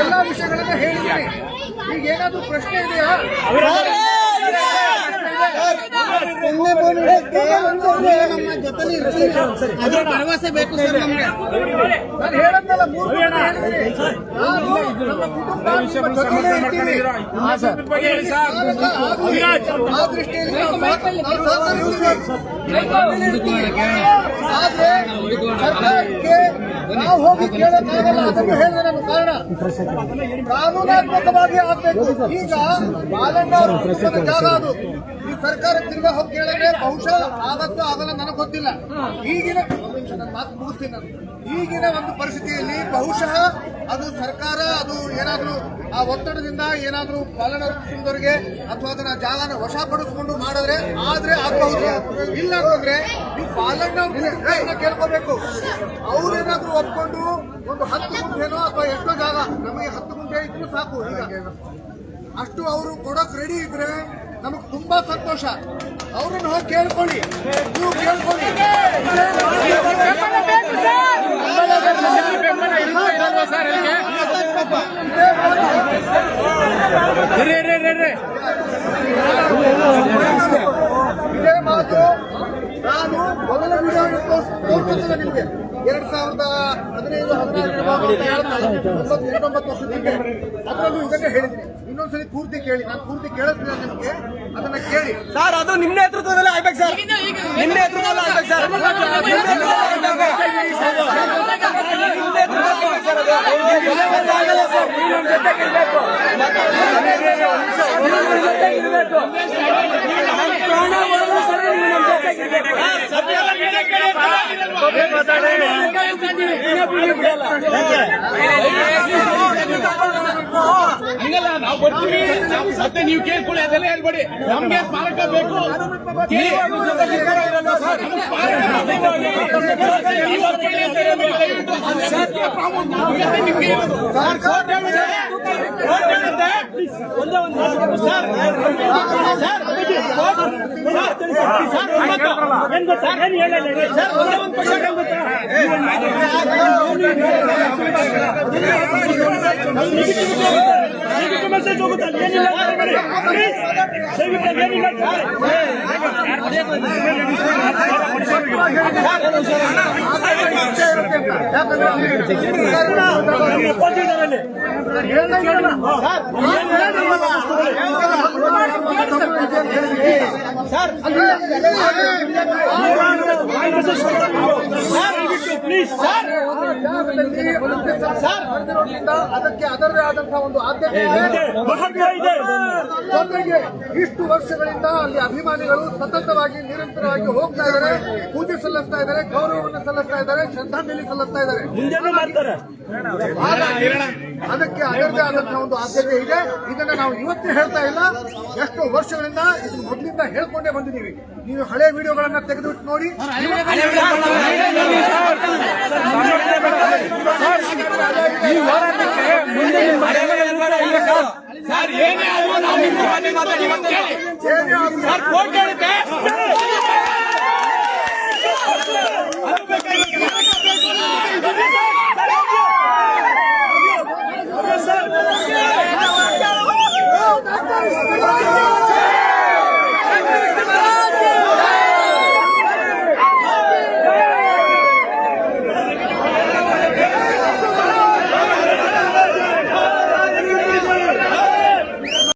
ಎಲ್ಲ ವಿಷಯಗಳನ್ನ ಹೇಳಿದ್ದೀನಿ ಈಗ ಏನಾದ್ರು ಪ್ರಶ್ನೆ ಇದೆಯಾ? ನಮ್ಮ ಜೊತೆಲಿ. ಅದ್ರ ಭರವಸೆ ಬೇಕು ಸರ್ ನಮ್ಗೆ ನಾನು ನಮ್ಮ ನಿಮ್ಮ ಆ ದೃಷ್ಟಿಯಲ್ಲಿ ನಾವು ಹೋಗಿ ಕೇಳಕ್ಕಾಗಲ್ಲ ಅದನ್ನು ಹೇಳಿದ ನಾನು ಕಾರಣ ಕಾನೂನಾತ್ಮಕವಾಗಿ ಆಗ್ಬೇಕು ಈಗ ಬಾಲಣ್ಣ ಅವರು ಜಾಗ ಅದು ಸರ್ಕಾರ ತಿರ್ಗಾ ಹೋಗಿ ಕೇಳಿದ್ರೆ ಬಹುಶಃ ಆಗತ್ತೋ ಆಗಲ್ಲ ನನಗೆ ಗೊತ್ತಿಲ್ಲ. ಈಗಿನ ಮಾತು ಮುಗಿಸ್ತೀನಿ ನಾನು. ಈಗಿನ ಒಂದು ಪರಿಸ್ಥಿತಿಯಲ್ಲಿ ಬಹುಶಃ ಅದು ಸರ್ಕಾರ, ಅದು ಏನಾದರೂ ಆ ಒತ್ತಡದಿಂದ ಏನಾದರೂ ಪಾಲನ ಕುಟುಂಬದವರಿಗೆ ಅಥವಾ ಅದನ್ನ ಜಾಗನ ವಶಪಡಿಸ್ಕೊಂಡು ಮಾಡಿದ್ರೆ ಆದ್ರೆ ಆಗಬಹುದು. ಇಲ್ಲ ಅಂತಂದ್ರೆ ಅವ್ರ ಕುಟುಂಬದವ್ರನ್ನ ಕೇಳ್ಕೋಬೇಕು. ಅವ್ರೇನಾದ್ರೂ ಒಪ್ಕೊಂಡು ಒಂದು ಹತ್ತು ಗುಂಟೆನೋ ಅಥವಾ ಎಷ್ಟೋ ಜಾಗ ನಮಗೆ ಹತ್ತು ಗುಂಟೆ ಇದ್ರು ಸಾಕು ಈಗ. ಅಷ್ಟು ಅವರು ಕೊಡೋಕ್ ರೆಡಿ ಇದ್ರೆ ನಮಗೆ ತುಂಬಾ ಸಂತೋಷ. ಅವ್ರನ್ನ ಹೋಗಿ ಕೇಳ್ಕೊಳ್ಳಿ. ನೀವು ಕೇಳ್ಕೊಳ್ಳಿ. ಇದೇ ಮಾತು ನಾನು ಮೊದಲ ವಿಡಿಯೋ ನಿಮಗೆ. ಎರಡ್ ಸಾವಿರದ ಹದಿನೈದು ಹದಿನಾರು ಎರಡು ವರ್ಷದ ಹಿಂದೆ ಅದರಲ್ಲೂ ಇದನ್ನೇ ಹೇಳಿದ್ದೀನಿ ಇನ್ನೊಂದ್ಸಲಿ ಪೂರ್ತಿ ಕೇಳಿ ನಾನು ಪೂರ್ತಿ ಕೇಳಿಸ್ತೀನಿ ನಿಮ್ಗೆ ಅದನ್ನ ಕೇಳಿ. ಸರ್ ಅದು ನಿಮ್ಮ ನೇತೃತ್ವದಲ್ಲಿ ಆಗ್ಬೇಕು ಸರ್. ನಿಮ್ಮ ನೇತೃತ್ವದಲ್ಲಿ ಆಗ್ಬೇಕು ಸರ್. ಸರ್ ಅದು. ಅದು ಆಗಲ್ಲ ಸರ್. ನೀವು ನಮ್ಮ ಜೊತೆಗೆ ಇರ್ಬೇಕು. ನೀವು ನಮ್ಮ ಜೊತೆಗೆ ಇರ್ಬೇಕು. ನಮ್ಮ ಪ್ರಾಣ ಹೋದ್ರು ಸರ್ ನೀವು ನಮ್ಮ ಜೊತೆಗೆ ಇರ್ಬೇಕು. ಹಂಗಲ್ಲ ನಾವು ಬರ್ತೀವಿ ಮತ್ತೆ ನೀವು ಕೇಳ್ಕೊಳ್ಳಿ ಅದೆಲ್ಲ ಹೇಳ್ಬೇಡಿ. ನಮ್ಗೆ ಸ್ಮಾರಕ ಬೇಕು. ಸರ್, ಅಂತ ಹೇಳ್ಬೇಡಿ. Please, ದಯವಿಟ್ಟು ಅಲ್ಲಿ ಏನಿಲ್ಲ ಅಂತ ಹೇಳಿ. ನಮ್ಮ opposite ಇದಾರಲ್ಲಿ. ಪ್ಲೀಸ್ ಸರ್ ಅದಕ್ಕೆ ಅದರದೇ ಆದಂತಹ ಒಂದು ಆದ್ಯತೆ ಜೊತೆಗೆ ಇಷ್ಟು ವರ್ಷಗಳಿಂದ ಅಲ್ಲಿ ಅಭಿಮಾನಿಗಳು ಸತತವಾಗಿ ನಿರಂತರವಾಗಿ ಹೋಗ್ತಾ ಇದ್ದಾರೆ ಪೂಜೆ ಸಲ್ಲಿಸ್ತಾ ಇದ್ದಾರೆ ಗೌರವವನ್ನು ಸಲ್ಲಿಸ್ತಾ ಇದ್ದಾರೆ ಶ್ರದ್ಧಾಂಜಲಿ ಸಲ್ಲಿಸ್ತಾ ಇದ್ದಾರೆ. ಅದಕ್ಕೆ ಅದರದೇ ಆದಂತಹ ಒಂದು ಆದ್ಯತೆ ಇದೆ. ಇದನ್ನ ನಾವು ಇವತ್ತೇ ಹೇಳ್ತಾ ಇಲ್ಲ. ಎಷ್ಟು ವರ್ಷಗಳಿಂದ ಇದು ಮೊದಲಿಂದ ಹೇಳ್ಕೊಂಡೇ ಬಂದಿದ್ದೀವಿ. ನೀವು ಹಳೆ ವಿಡಿಯೋಗಳನ್ನ ತೆಗೆದು ನೋಡಿ. ಈ ಹೋರಾಟಕ್ಕೆ ಮುಂದೆ ನಿಮ್ಮ ಸರ್ ಏನೇ ಆದ್ರೂ ನಾವು ನಿಮ್ಮ ಹೋರಾಟ ಮಾತಾಡಿ ಅಂತ ಹೇಳಿ ಸರ್ ಕೋರ್ಟ್ ಸರ್ ಸರ್